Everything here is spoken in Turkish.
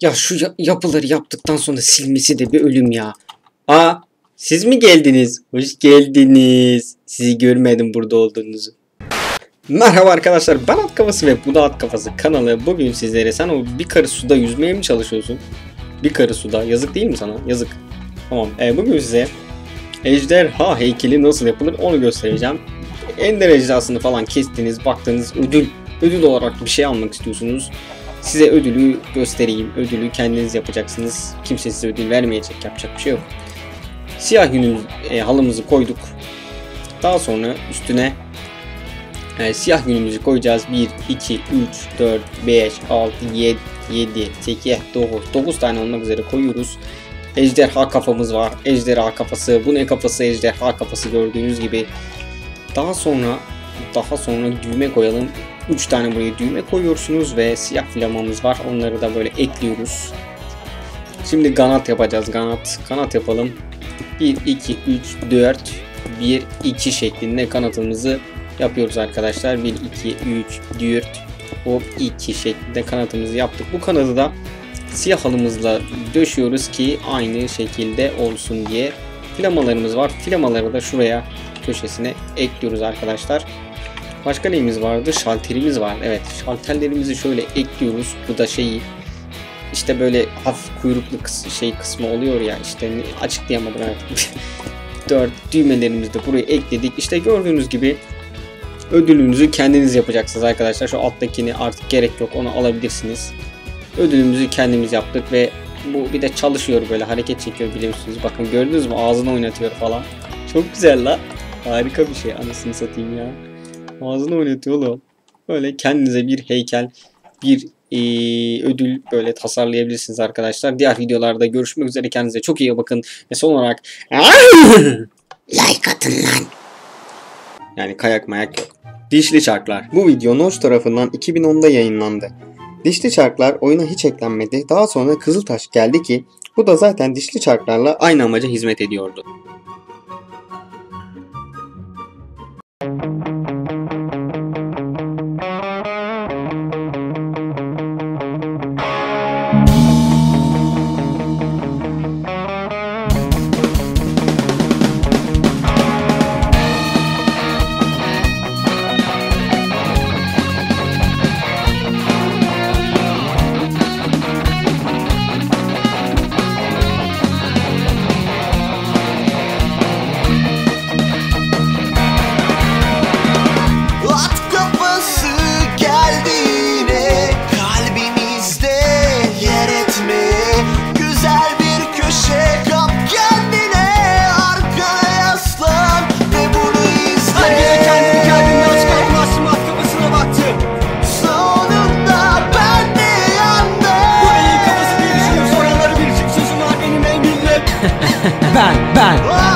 Ya şu ya- yapıları yaptıktan sonra silmesi de bir ölüm ya. Aa siz mi geldiniz? Hoş geldiniz. Sizi görmedim burada olduğunuzu. Merhaba arkadaşlar ben At Kafası ve bu da At Kafası kanalı. Bugün sizlere sen o bir karı suda yüzmeye mi çalışıyorsun? Bir karı suda yazık değil mi sana? Yazık. Tamam e, bugün size ejderha heykeli nasıl yapılır onu göstereceğim. Ender ejderhasını falan kestiniz baktınız ödül ödül olarak bir şey almak istiyorsunuz. Size ödülü göstereyim. Ödülü kendiniz yapacaksınız. Kimse size ödül vermeyecek. Yapacak bir şey yok. Siyah yünümüz, e, halımızı koyduk. Daha sonra üstüne e, siyah yünümüzü koyacağız. 1, 2, 3, 4, 5, 6, 7, 7, 8, 9. 9 tane olmak üzere koyuyoruz. Ejderha kafamız var. Ejderha kafası. Bu ne kafası? Ejderha kafası gördüğünüz gibi. Daha sonra daha sonra düğme koyalım. 3 tane buraya düğme koyuyorsunuz ve siyah flamamız var. Onları da böyle ekliyoruz. Şimdi kanat yapacağız. Kanat. Kanat yapalım. 1, 2, 3, 4, 1, 2 şeklinde kanatımızı yapıyoruz arkadaşlar. 1, 2, 3, 4, hop 2 şeklinde kanatımızı yaptık. Bu kanadı da siyah halımızla döşüyoruz ki aynı şekilde olsun diye. Flamalarımız var. Flamaları da şuraya köşesine ekliyoruz arkadaşlar. Başka neyimiz vardı? Şalterimiz var. Evet şalterlerimizi şöyle ekliyoruz. Bu da şeyi işte böyle hafif kuyruklu kıs- şey kısmı oluyor ya işte açıklayamadım artık. 4 düğmelerimizi de buraya ekledik. İşte gördüğünüz gibi ödülünüzü kendiniz yapacaksınız arkadaşlar. Şu alttakini artık gerek yok onu alabilirsiniz. Ödülümüzü kendimiz yaptık ve bu bir de çalışıyor böyle hareket çekiyor biliyorsunuz. Bakın gördünüz mü ağzını oynatıyor falan. Çok güzel la. Harika bir şey anasını satayım ya. Ağzını oynatıyor oğlum. Böyle kendinize bir heykel, bir eee, ödül böyle tasarlayabilirsiniz arkadaşlar. Diğer videolarda görüşmek üzere. Kendinize çok iyi bakın. Ve son olarak Like atın lan. yani kayak mayak yok. Dişli Çarklar. Bu video Noş tarafından 2010'da yayınlandı. Dişli Çarklar oyuna hiç eklenmedi. Daha sonra Kızıltaş geldi ki bu da zaten Dişli Çarklarla aynı amaca hizmet ediyordu. İyi kafası